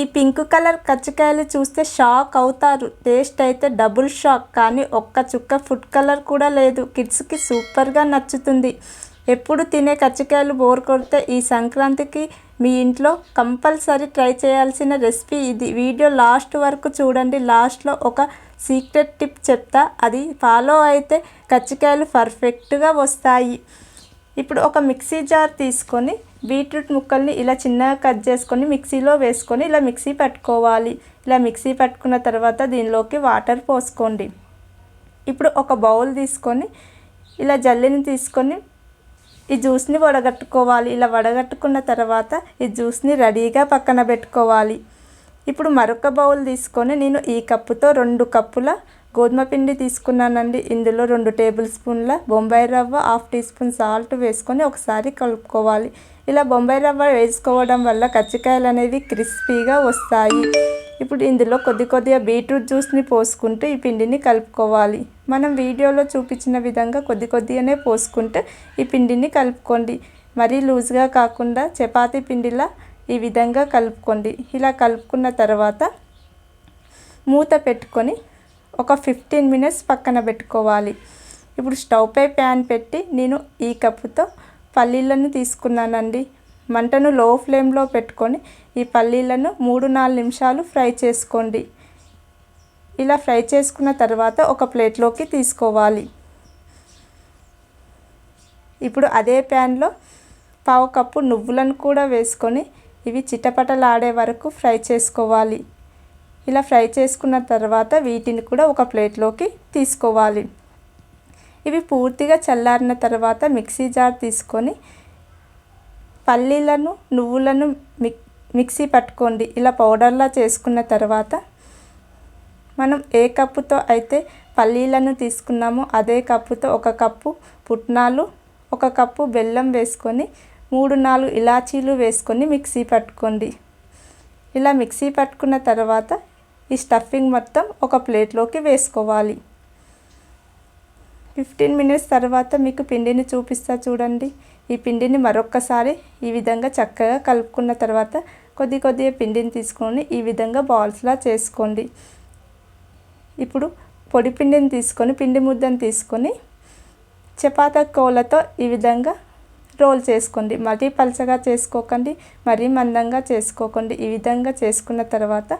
ఈ pink colour కచ్చికాయలు చూస్తే shock అవుతారు. టేస్ట్ అయితే డబుల్ షాక్. కానీ ఒక్క చుక్క ఫుడ్ కలర్ కూడా లేదు. కిడ్స్కి సూపర్గా నచ్చుతుంది. ఎప్పుడు తినే కచ్చికాయలు బోర్ కొడితే ఈ సంక్రాంతికి మీ ఇంట్లో కంపల్సరీ ట్రై చేయాల్సిన రెసిపీ ఇది. వీడియో లాస్ట్ వరకు చూడండి. లాస్ట్లో ఒక సీక్రెట్ టిప్ చెప్తా. అది ఫాలో అయితే కచ్చికాయలు పర్ఫెక్ట్గా వస్తాయి. ఇప్పుడు ఒక మిక్సీ జార్ తీసుకొని బీట్రూట్ ముక్కల్ని ఇలా చిన్నగా కట్ చేసుకొని మిక్సీలో వేసుకొని ఇలా మిక్సీ పట్టుకోవాలి. ఇలా మిక్సీ పట్టుకున్న తర్వాత దీనిలోకి వాటర్ పోసుకోండి. ఇప్పుడు ఒక బౌల్ తీసుకొని ఇలా జల్లిని తీసుకొని ఈ జ్యూస్ని వడగట్టుకోవాలి. ఇలా వడగట్టుకున్న తర్వాత ఈ జ్యూస్ని రెడీగా పక్కన పెట్టుకోవాలి. ఇప్పుడు మరొక బౌల్ తీసుకొని నేను ఈ కప్పుతో రెండు కప్పుల గోధుమ పిండి తీసుకున్నానండి. ఇందులో రెండు టేబుల్ స్పూన్ల బొంబాయి రవ్వ హాఫ్ టీ స్పూన్ సాల్ట్ వేసుకొని ఒకసారి కలుపుకోవాలి. ఇలా బొంబాయి రవ్వ వేసుకోవడం వల్ల కచ్చికాయలు అనేవి క్రిస్పీగా వస్తాయి. ఇప్పుడు ఇందులో కొద్ది కొద్దిగా బీట్రూట్ జ్యూస్ని పోసుకుంటూ ఈ పిండిని కలుపుకోవాలి. మనం వీడియోలో చూపించిన విధంగా కొద్ది కొద్దిగానే పోసుకుంటూ ఈ పిండిని కలుపుకోండి. మరీ లూజ్గా కాకుండా చపాతీ పిండిలా ఈ విధంగా కలుపుకోండి. ఇలా కలుపుకున్న తర్వాత మూత పెట్టుకొని ఒక ఫిఫ్టీన్ మినిట్స్ పక్కన పెట్టుకోవాలి. ఇప్పుడు స్టవ్పై ప్యాన్ పెట్టి నేను ఈ కప్పుతో పల్లీలను తీసుకున్నానండి. మంటను లో ఫ్లేమ్లో పెట్టుకొని ఈ పల్లీలను మూడు నాలుగు నిమిషాలు ఫ్రై చేసుకోండి. ఇలా ఫ్రై చేసుకున్న తర్వాత ఒక ప్లేట్లోకి తీసుకోవాలి. ఇప్పుడు అదే ప్యాన్లో పావు కప్పు నువ్వులను కూడా వేసుకొని ఇవి చిటపటలాడే వరకు ఫ్రై చేసుకోవాలి. ఇలా ఫ్రై చేసుకున్న తర్వాత వీటిని కూడా ఒక ప్లేట్లోకి తీసుకోవాలి. ఇవి పూర్తిగా చల్లారిన తర్వాత మిక్సీ జార్ తీసుకొని పల్లీలను నువ్వులను మిక్ మిక్సీ పట్టుకోండి. ఇలా పౌడర్లా చేసుకున్న తర్వాత మనం ఏ కప్పుతో అయితే పల్లీలను తీసుకున్నామో అదే కప్పుతో ఒక కప్పు పుట్నాలు ఒక కప్పు బెల్లం వేసుకొని మూడు నాలుగు ఇలాచీలు వేసుకొని మిక్సీ పట్టుకోండి. ఇలా మిక్సీ పట్టుకున్న తర్వాత ఈ స్టఫింగ్ మొత్తం ఒక ప్లేట్లోకి వేసుకోవాలి. ఫిఫ్టీన్ మినిట్స్ తర్వాత మీకు పిండిని చూపిస్తా చూడండి. ఈ పిండిని మరొక్కసారి ఈ విధంగా చక్కగా కలుపుకున్న తర్వాత కొద్ది కొద్దిగా పిండిని తీసుకొని ఈ విధంగా బాల్స్లా చేసుకోండి. ఇప్పుడు పొడి పిండిని తీసుకొని పిండి ముద్దను తీసుకొని చపాత కోలతో ఈ విధంగా రోల్ చేసుకోండి. మరీ పలచగా చేసుకోకండి మరీ మందంగా చేసుకోకండి. ఈ విధంగా చేసుకున్న తర్వాత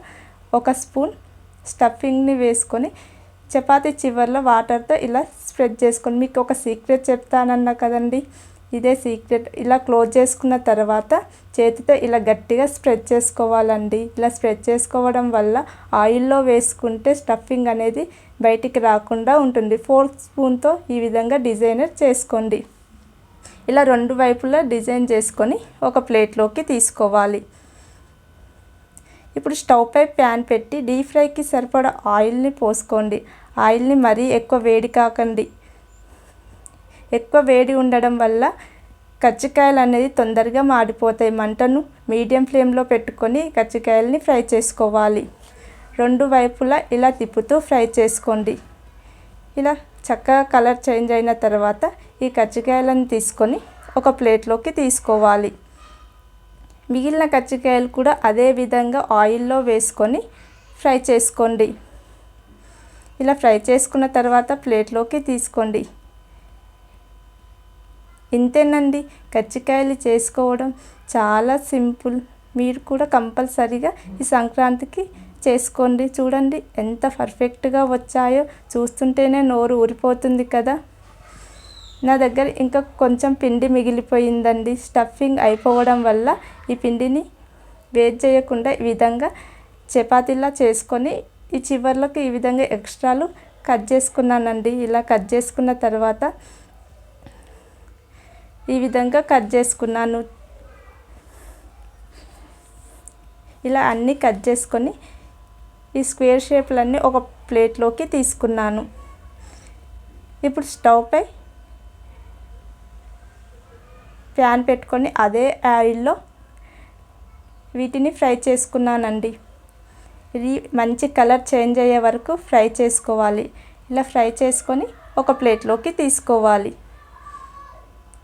ఒక స్పూన్ స్టఫింగ్ని వేసుకొని చపాతీ చివర్లో వాటర్తో ఇలా స్ప్రెడ్ చేసుకొని మీకు ఒక సీక్రెట్ చెప్తానన్నా కదండి ఇదే సీక్రెట్. ఇలా క్లోజ్ చేసుకున్న తర్వాత చేతితో ఇలా గట్టిగా స్ప్రెడ్ చేసుకోవాలండి. ఇలా స్ప్రెడ్ చేసుకోవడం వల్ల ఆయిల్లో వేసుకుంటే స్టఫింగ్ అనేది బయటికి రాకుండా ఉంటుంది. ఫోర్క్ స్పూన్తో ఈ విధంగా డిజైనర్ చేసుకోండి. ఇలా రెండు వైపులా డిజైన్ చేసుకొని ఒక ప్లేట్లోకి తీసుకోవాలి. ఇప్పుడు స్టవ్ పై ప్యాన్ పెట్టి డీప్ ఫ్రైకి సరిపడా ఆయిల్ని పోసుకోండి. ఆయిల్ని మరీ ఎక్కువ వేడి కాకండి. ఎక్కువ వేడి ఉండడం వల్ల కజ్జికాయలు అనేది తొందరగా మాడిపోతాయి. మంటను మీడియం ఫ్లేమ్లో పెట్టుకొని కజ్జికాయలని ఫ్రై చేసుకోవాలి. రెండు వైపులా ఇలా తిప్పుతూ ఫ్రై చేసుకోండి. ఇలా చక్కగా కలర్ చేంజ్ అయిన తర్వాత ఈ కజ్జికాయలను తీసుకొని ఒక ప్లేట్లోకి తీసుకోవాలి. మిగిలిన కజ్జికాయలు కూడా అదే విధంగా ఆయిల్లో వేసుకొని ఫ్రై చేసుకోండి. ఇలా ఫ్రై చేసుకున్న తర్వాత ప్లేట్లోకి తీసుకోండి. ఇంతేనండి కజ్జికాయలు చేసుకోవడం చాలా సింపుల్. మీరు కూడా కంపల్సరీగా ఈ సంక్రాంతికి చేసుకోండి. చూడండి ఎంత పర్ఫెక్ట్గా వచ్చాయో. చూస్తుంటేనే నోరు ఊరిపోతుంది కదా. నా దగ్గర ఇంకా కొంచెం పిండి మిగిలిపోయిందండి. స్టఫింగ్ అయిపోవడం వల్ల ఈ పిండిని వేట్ చేయకుండా ఈ విధంగా చపాతీలా చేసుకొని ఈ చివర్లకు ఈ విధంగా ఎక్స్ట్రాలు కట్ చేసుకున్నానండి. ఇలా కట్ చేసుకున్న తర్వాత ఈ విధంగా కట్ చేసుకున్నాను. ఇలా అన్నీ కట్ చేసుకొని ఈ స్క్వేర్ షేప్లన్నీ ఒక ప్లేట్లోకి తీసుకున్నాను. ఇప్పుడు స్టవ్పై పై ప్యాన్ పెట్టుకొని అదే ఆయిల్లో వీటిని ఫ్రై చేసుకున్నానండి. ఇది మంచి కలర్ చేంజ్ అయ్యే వరకు ఫ్రై చేసుకోవాలి. ఇలా ఫ్రై చేసుకొని ఒక ప్లేట్లోకి తీసుకోవాలి.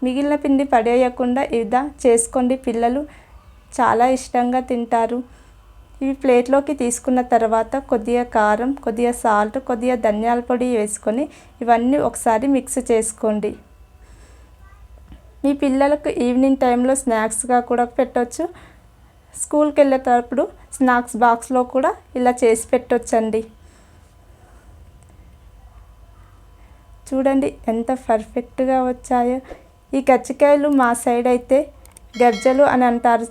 మిగిలిన పిండి పడేయకుండా ఇదా చేసుకోండి. పిల్లలు చాలా ఇష్టంగా తింటారు. ఇవి ప్లేట్లోకి తీసుకున్న తర్వాత కొద్దిగా కారం కొద్దిగా సాల్ట్ కొద్దిగా ధనియాల పొడి వేసుకొని ఇవన్నీ ఒకసారి మిక్స్ చేసుకోండి. మీ పిల్లలకు ఈవినింగ్ టైంలో స్నాక్స్గా కూడా పెట్టవచ్చు స్కూల్కి వెళ్ళేటప్పుడు స్నాక్స్ బాక్స్లో కూడా ఇలా చేసి పెట్టొచ్చండి. చూడండి ఎంత పర్ఫెక్ట్గా వచ్చాయో. ఈ గచ్చికాయలు మా సైడ్ అయితే గజ్జలు అని అంటారు.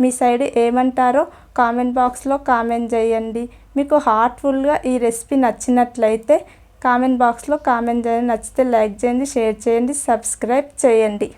మీ సైడ్ ఏమంటారో కామెంట్ బాక్స్లో కామెంట్ చేయండి. మీకు హార్ట్ఫుల్గా ఈ రెసిపీ నచ్చినట్లయితే కామెంట్ బాక్స్లో కామెంట్ చేయండి. నచ్చితే లైక్ చేయండి షేర్ చేయండి సబ్స్క్రైబ్ చేయండి.